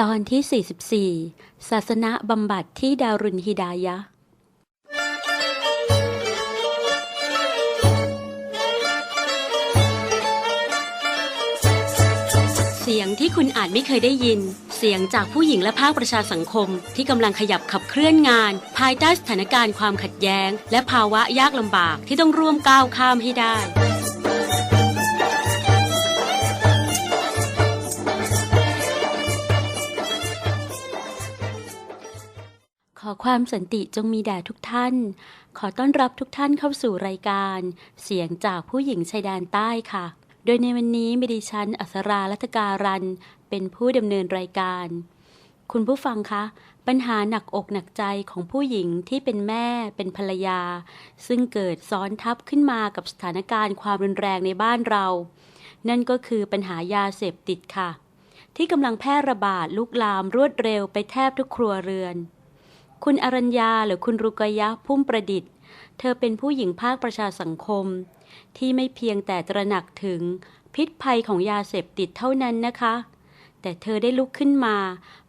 ตอนที่ 44 ศาสนาบำบัดที่ดารุนฮิดายะ เสียงที่คุณอาจไม่เคยได้ยิน เสียงจากผู้หญิงและภาคประชาสังคม ที่กำลังขยับขับเคลื่อนงาน ภายใต้สถานการณ์ความขัดแย้ง และภาวะยากลำบากที่ต้องร่วมก้าวข้ามให้ได้ อความสันติจงมีแด่ทุกท่าน ขอต้อนรับทุกท่านเข้าสู่รายการ เสียงจากผู้หญิงชายแดนใต้ค่ะ โดยในวันนี้มีดิฉันอัสราลัตการัน เป็นผู้ดำเนินรายการ คุณผู้ฟังคะ ปัญหาหนักอกหนักใจของผู้หญิงที่เป็นแม่ เป็นภรรยา ซึ่งเกิดซ้อนทับขึ้นมากับสถานการณ์ความรุนแรงในบ้านเรา นั่นก็คือปัญหายาเสพติดค่ะ ที่กำลังแพร่ระบาดลุกลามรวดเร็วไปแทบทุกครัวเรือน คุณอรัญญาหรือคุณรุกยะพุ่มประดิษฐ์ เธอเป็นผู้หญิงภาคประชาสังคม ที่ไม่เพียงแต่ตระหนักถึงพิษภัยของยาเสพติดเท่านั้นนะคะ แต่เธอได้ลุกขึ้นมา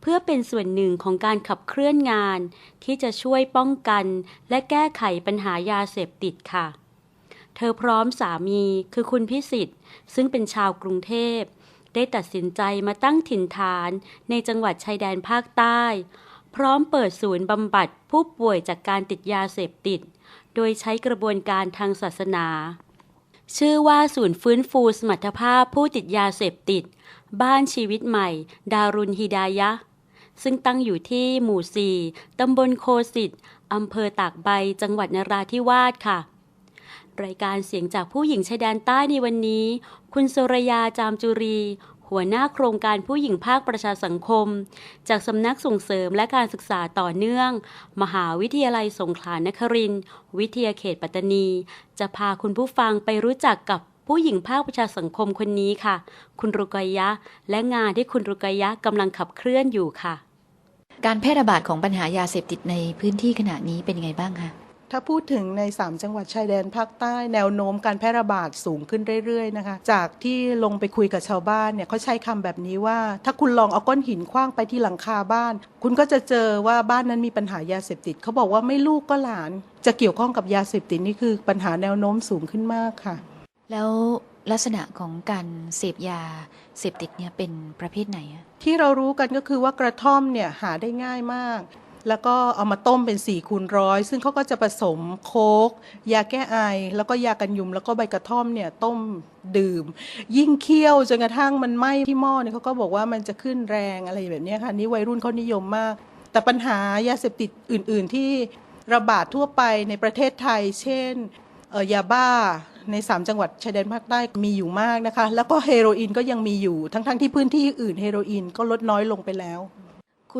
เพื่อเป็นส่วนหนึ่งของการขับเคลื่อนงาน ที่จะช่วยป้องกันและแก้ไขปัญหายาเสพติดค่ะ เธอพร้อมสามีคือคุณพิสิทธิ์ ซึ่งเป็นชาวกรุงเทพได้ตัดสินใจมาตั้งถิ่นฐานในจังหวัดชายแดนภาคใต้ พร้อมเปิดศูนย์บำบัดผู้ป่วยจากการติดยาเสพติด โดยใช้กระบวนการทางศาสนา ชื่อว่าศูนย์ฟื้นฟูสมรรถภาพผู้ติดยาเสพติด บ้านชีวิตใหม่ ดารุนฮิดายะ ซึ่งตั้งอยู่ที่หมู่4ตำบลโคสิตอำเภอตากใบ จังหวัดนราธิวาสค่ะ รายการเสียงจากผู้หญิงชายแดนใต้ในวันนี้ คุณสุรยาจามจุรี หัวหน้าโครงการผู้หญิงภาคประชาสังคม จากสำนักส่งเสริมและการศึกษาต่อเนื่อง มหาวิทยาลัยสงขลานครินทร์วิทยาเขตปัตตานี จะพาคุณผู้ฟังไปรู้จักกับผู้หญิงภาคประชาสังคมคนนี้ค่ะ คุณรุกยะ และงานที่คุณรุกยะกำลังขับเคลื่อนอยู่ค่ะ การแพร่ระบาดของปัญหายาเสพติดในพื้นที่ขณะนี้เป็นยังไงบ้างคะ ถ้าพูดถึงใน 3 จังหวัดชายแดนภาคใต้แนวโน้มการแพร่ระบาดสูงขึ้นเรื่อยๆนะคะจากที่ลงไปคุยกับชาวบ้านเนี่ยเขาใช้คำแบบนี้ว่า ถ้าคุณลองเอาก้อนหินคว้างไปที่หลังคาบ้าน คุณก็จะเจอว่าบ้านนั้นมีปัญหายาเสพติดเขาบอกว่าไม่ลูกก็หลาน จะเกี่ยวข้องกับยาเสพติดนี่คือปัญหาแนวโน้มสูงขึ้นมากค่ะ แล้วลักษณะของการเสพยาเสพติดเนี่ยเป็นประเภทไหนอะที่เรารู้กันก็คือว่ากระท่อมเนี่ยหาได้ง่ายมาก แล้วก็เอามาต้มเป็น4ี่คูณร้อยซึ่งเขาก็จะผสมโคกยาแก้ไอ แล้วก็ยากันยุงแล้วก็ใบกระท่อมเนี่ยต้มดื่ม ยิ่งเคี่ยวจนกระทั่งมันไหม้ที่หม้อเนี่ยเขาก็บอกว่ามันจะขึ้นแรงอะไรแบบนี้ค่ะนี่วัยรุ่นเขานิยมมาก แต่ปัญหายาเสพติดอื่น ๆ ที่ระบาดทั่วไปในประเทศไทย เช่นยาบ้าใน 3 จังหวัดชายแดนภาคใต้มีอยู่มากนะคะ แล้วก็เฮโรอีนก็ยังมีอยู่ทั้งๆที่พื้นที่อื่นเฮโรอีนก็ลดน้อยลงไปแล้ว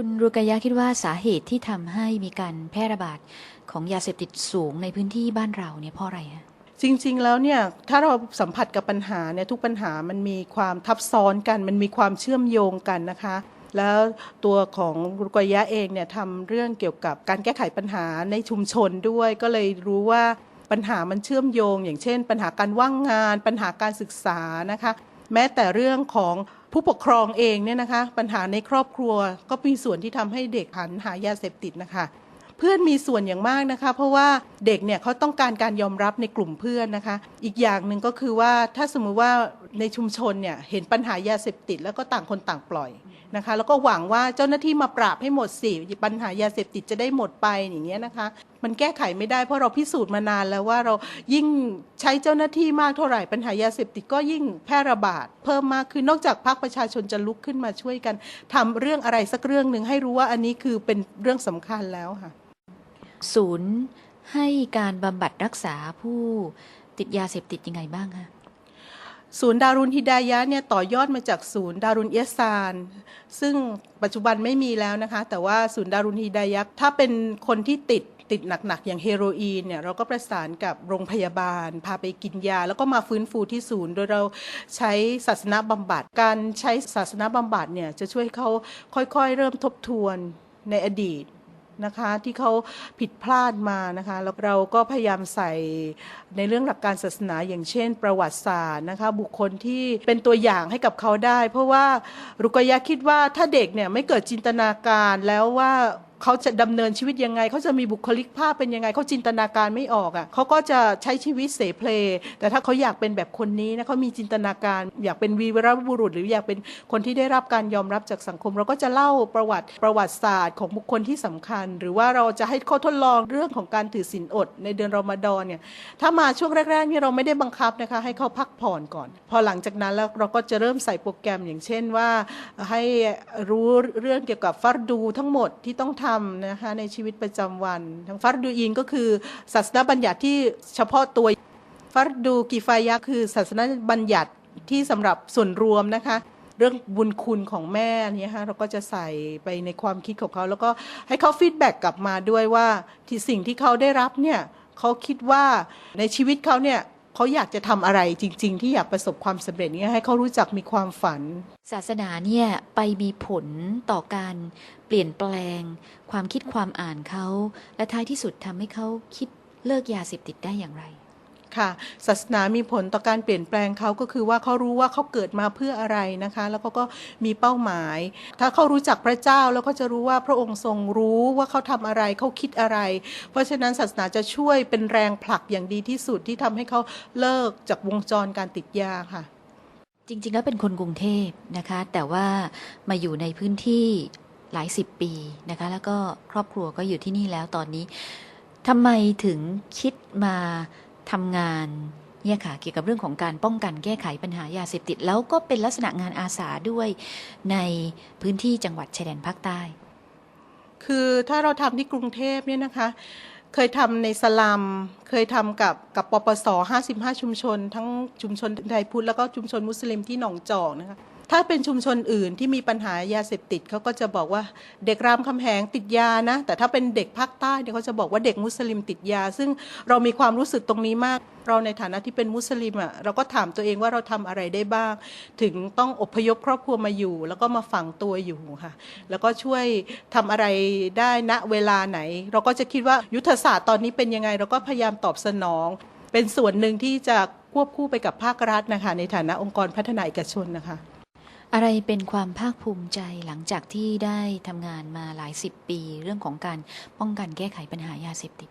คุณรุกยะคิดว่าสาเหตุที่ทำให้มีการแพร่ระบาดของยาเสพติดสูงในพื้นที่บ้านเราเนี่ยเพราะอะไรฮะจริง ๆ แล้วเนี่ยถ้าเราสัมผัสกับปัญหาเนี่ยทุกปัญหามันมีความทับซ้อนกัน มันมีความเชื่อมโยงกันนะคะ แล้วตัวของรุกยะเองเนี่ยทำเรื่องเกี่ยวกับการแก้ไขปัญหาในชุมชนด้วย ก็เลยรู้ว่าปัญหามันเชื่อมโยง อย่างเช่น ปัญหาการว่างงาน ปัญหาการศึกษานะคะ แม้แต่เรื่องของ ผู้ปกครองเองเนี่ยนะคะ ปัญหาในครอบครัวก็มีส่วนที่ทำให้เด็กหันหายาเสพติดนะคะ เพื่อนมีส่วนอย่างมากนะคะ เพราะว่าเด็กเนี่ยเขาต้องการการยอมรับในกลุ่มเพื่อนนะคะ อีกอย่างหนึ่งก็คือว่าถ้าสมมุติว่าในชุมชนเนี่ยเห็นปัญหายาเสพติด แล้วก็ต่างคนต่างปล่อยนะคะ แล้วก็หวังว่าเจ้าหน้าที่มาปราบให้หมดสิปัญหายาเสพติดจะได้หมดไปอย่างเงี้ยนะคะมันแก้ไขไม่ได้เพราะเราพิสูจน์มานานแล้วว่าเรายิ่งใช้เจ้าหน้าที่มากเท่าไหร่ปัญหายาเสพติดก็ยิ่งแพร่ระบาดเพิ่มมากขึ้นนอกจากภาคประชาชนจะลุกขึ้นมาช่วยกันทำเรื่องอะไรสักเรื่องหนึ่งให้รู้ว่าอันนี้คือเป็นเรื่องสำคัญแล้วค่ะ ศูนย์ให้การบำบัดรักษาผู้ติดยาเสพติดยังไงบ้างคะศูนย์ดารุนฮิดายะเนี่ยต่อยอดมาจากศูนย์ดารุนเอยซานซึ่งปัจจุบันไม่มีแล้วนะคะ แต่ว่าศูนย์ดารุนฮิดายะถ้าเป็นคนที่ติด ติดหนักๆ อย่างเฮโรอีนเนี่ยเราก็ประสานกับโรงพยาบาล พาไปกินยา แล้วก็มาฟื้นฟูที่ศูนย์ โดยเราใช้ศาสนาบำบัด การใช้ศาสนาบำบัดเนี่ยจะช่วยเขาค่อยๆ เริ่มทบทวนในอดีตนะคะที่เขาผิดพลาดมานะคะแล้วเราก็พยายามใส่ในเรื่องหลักการศาสนา อย่างเช่น ประวัติศาสตร์นะคะบุคคลที่เป็นตัวอย่างให้กับเขาได้ เพราะว่ารุกยะคิดว่าถ้าเด็กเนี่ยไม่เกิดจินตนาการแล้วว่า เขาจะดำเนินชีวิตยังไง เขาจะมีบุคลิกภาพเป็นยังไง เขาจินตนาการไม่ออกอะ่ะเขาก็จะใช้ชีวิตเสเพล แต่ถ้าเขาอยากเป็นแบบคนนี้นะเขามีจินตนาการ อยากเป็นวีรบุรุษ หรืออยากเป็นคนที่ได้รับการยอมรับจากสังคม เราก็จะเล่าประวัติประวัติศาสตร์ของบุคคลที่สำคัญ หรือว่าเราจะให้เขาทดลองเรื่องของการถือศีลอด ในเดือนรอมฎอนเนี่ยถ้ามาช่วงแรกๆนี่เราไม่ได้บังคับนะคะให้เขาพักผ่อนก่อน พอหลังจากนั้นแล้วเราก็จะเริ่มใส่โปรแกรมอย่างเช่นว่า ให้รู้เรื่องเกี่ยวกับฟัรดูทั้งหมดที่ต้องทำนะคะในชีวิตประจำวันทั้งฟัรดูอินก็คือศาสนาบัญญัติที่เฉพาะตัวฟัรดูกิฟายะคือศาสนาบัญญัติที่สำหรับส่วนรวมนะคะเรื่องบุญคุณของแม่เนี่ยฮะเราก็จะใส่ไปในความคิดของเขา แล้วก็ให้เขาฟีดแบ็กกลับมาด้วยว่าที่สิ่งที่เขาได้รับเนี่ยเขาคิดว่าในชีวิตเขาเนี่ย เขาอยากจะทำอะไรจริง ๆ ที่อยากประสบความสำเร็จเนี่ยให้เขารู้จักมีความฝัน ศาสนาเนี่ยไปมีผลต่อการเปลี่ยนแปลง ความคิดความอ่านเขา และท้ายที่สุดทำให้เขาคิดเลิกยาเสพติดได้อย่างไร ค่ะ ศาสนามีผลต่อการเปลี่ยนแปลงเขาก็คือว่าเขารู้ว่าเขาเกิดมาเพื่ออะไรนะคะ แล้วเขาก็มีเป้าหมาย ถ้าเขารู้จักพระเจ้าแล้วก็จะรู้ว่าพระองค์ทรงรู้ว่าเขาทำอะไรเขาคิดอะไร เพราะฉะนั้นศาสนาจะช่วยเป็นแรงผลักอย่างดีที่สุดที่ทำให้เขาเลิกจากวงจรการติดยาค่ะ จริง ๆ แล้วเป็นคนกรุงเทพนะคะ แต่ว่ามาอยู่ในพื้นที่หลายสิบปีนะคะ แล้วก็ครอบครัวก็อยู่ที่นี่แล้วตอนนี้ทำไมถึงคิดมา ทำงานเนี่ยค่ะเกี่ยวกับเรื่องของการป้องกันแก้ไขปัญหายาเสพติด แล้วก็เป็นลักษณะงานอาสาด้วยในพื้นที่จังหวัดชายแดนภาคใต้ คือถ้าเราทำที่กรุงเทพเนี่ยนะคะ เคยทำในสลัม เคยทำกับกับปปส 55 ชุมชน ทั้งชุมชนไทยพุทธแล้วก็ชุมชนมุสลิมที่หนองจอกนะคะ ถ้าเป็นชุมชนอื่นที่มีปัญหายาเสพติดเขาก็จะบอกว่าเด็กรามคำแหงติดยานะ แต่ถ้าเป็นเด็กภาคใต้เนี่ยเขาจะบอกว่าเด็กมุสลิมติดยา ซึ่งเรามีความรู้สึกตรงนี้มาก เราในฐานะที่เป็นมุสลิมอะเราก็ถามตัวเองว่าเราทำอะไรได้บ้าง ถึงต้องอพยพครอบครัวมาอยู่ แล้วก็มาฝังตัวอยู่ค่ะ แล้วก็ช่วยทำอะไรได้ณเวลาไหน เราก็จะคิดว่ายุทธศาสตร์ตอนนี้เป็นยังไง เราก็พยายามตอบสนอง เป็นส่วนหนึ่งที่จะควบคู่ไปกับภาครัฐนะคะ ในฐานะองค์กรพัฒนาเอกชนนะคะ อะไรเป็นความภาคภูมิใจหลังจากที่ได้ทำงานมาหลายสิบปี เรื่องของการป้องกันแก้ไขปัญหายาเสพติด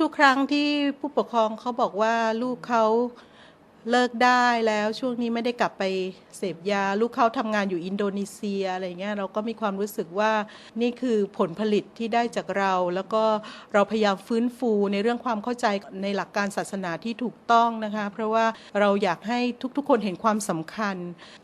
ทุกๆ ครั้งที่ผู้ปกครองเขาบอกว่าลูกเขา เลิกได้แล้วช่วงนี้ไม่ได้กลับไปเสพยา ลูกเขาทำงานอยู่อินโดนีเซียอะไรเงี้ยเราก็มีความรู้สึกว่านี่คือผลผลิตที่ได้จากเรา แล้วก็เราพยายามฟื้นฟูในเรื่องความเข้าใจในหลักการศาสนาที่ถูกต้องนะคะ เพราะว่าเราอยากให้ทุกๆ คนเห็นความสำคัญ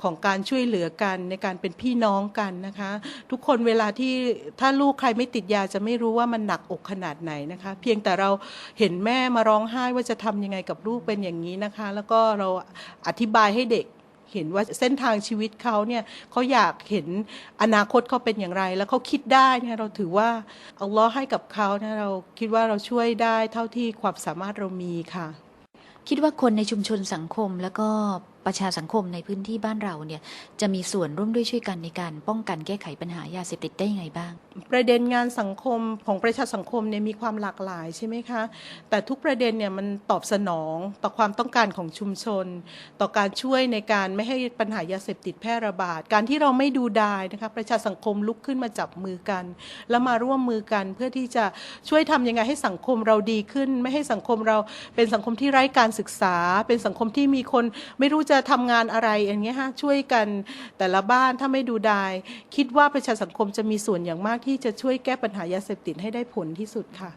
ของการช่วยเหลือกันในการเป็นพี่น้องกันนะคะ ทุกคนเวลาที่ถ้าลูกใครไม่ติดยาจะไม่รู้ว่ามันหนักอกขนาดไหนนะคะ เพียงแต่เราเห็นแม่มาร้องไห้ว่าจะทำยังไงกับลูกเป็นอย่างนี้นะคะ แล้วก็เราอธิบายให้เด็กเห็นว่าเส้นทางชีวิตเขาเนี่ยเขาอยากเห็นอนาคตเขาเป็นอย่างไร แล้วเขาคิดได้เนี่ยเราถือว่าอัลลอฮ์ให้กับเขาเนี่ยเราคิดว่าเราช่วยได้เท่าที่ความสามารถเรามีค่ะ คิดว่าคนในชุมชนสังคมแล้วก็ ประชาสังคมในพื้นที่บ้านเราเนี่ยจะมีส่วนร่วมด้วยช่วยกันในการป้องกันแก้ไขปัญหายาเสพติดได้ยังไงบ้าง ประเด็นงานสังคมของประชาสังคมเนี่ยมีความหลากหลายใช่ไหมคะ แต่ทุกประเด็นเนี่ยมันตอบสนองต่อความต้องการของชุมชน ต่อการช่วยในการไม่ให้ปัญหายาเสพติดแพร่ระบาด การที่เราไม่ดูดายนะคะประชาสังคมลุกขึ้นมาจับมือกัน แล้วมาร่วมมือกันเพื่อที่จะช่วยทำยังไงให้สังคมเราดีขึ้น ไม่ให้สังคมเราเป็นสังคมที่ไร้การศึกษา เป็นสังคมที่มีคนไม่รู้จะะทำงานอะไรอย่างเงี้ยฮะช่วยกันแต่ละบ้านถ้าไม่ดูดาย คิดว่าประชาสังคมจะมีส่วนอย่างมากที่จะช่วยแก้ปัญหายาเสพติดให้ได้ผลที่สุดค่ะ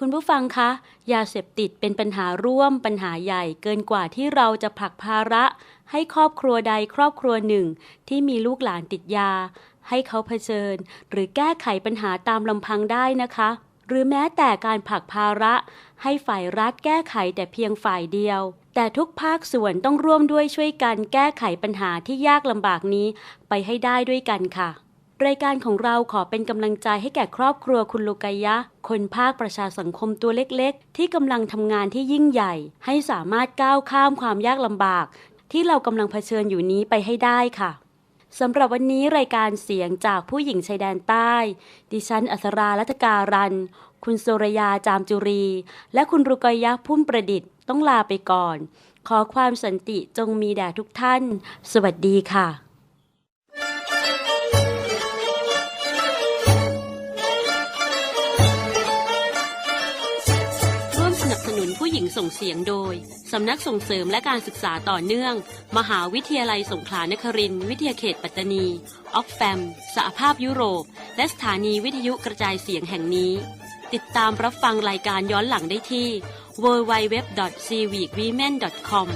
คุณผู้ฟังคะ ยาเสพติดเป็นปัญหาร่วมปัญหาใหญ่เกินกว่าที่เราจะผลักภาระ ให้ครอบครัวใดครอบครัวหนึ่ง ที่มีลูกหลานติดยา ให้เขาเผชิญ หรือแก้ไขปัญหาตามลำพังได้นะคะ หรือแม้แต่การผลักภาระ ให้ฝ่ายรัฐแก้ไขแต่เพียงฝ่ายเดียว แต่ทุกภาคส่วนต้องร่วมด้วยช่วยกันแก้ไขปัญหาที่ยากลำบากนี้ไปให้ได้ด้วยกันค่ะ รายการของเราขอเป็นกำลังใจให้แก่ครอบครัวคุณลูกายะ คนภาคประชาสังคมตัวเล็กๆ ที่กำลังทำงานที่ยิ่งใหญ่ ให้สามารถก้าวข้ามความยากลำบาก ที่เรากำลังเผชิญอยู่นี้ไปให้ได้ค่ะ สำหรับวันนี้รายการเสียงจากผู้หญิงชายแดนใต้ ดิฉันอัศราลัตการัน คุณสุรยาจามจุรี และคุณรุกยะพุ่มประดิษฐ์ต้องลาไปก่อน ขอความสันติจงมีแด่ทุกท่าน สวัสดีค่ะ งส่งเสียงโดย สำนักส่งเสริมและการศึกษาต่อเนื่อง มหาวิทยาลัยสงขลานครินทร์วิทยาเขตปัตตานีออกแฟมสหภาพยุโรป และสถานีวิทยุกระจายเสียงแห่งนี้ ติดตามรับฟังรายการย้อนหลังได้ที่ www.civicwomen.com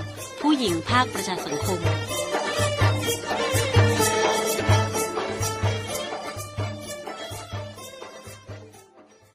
ผู้หญิงภาคประชาสังคม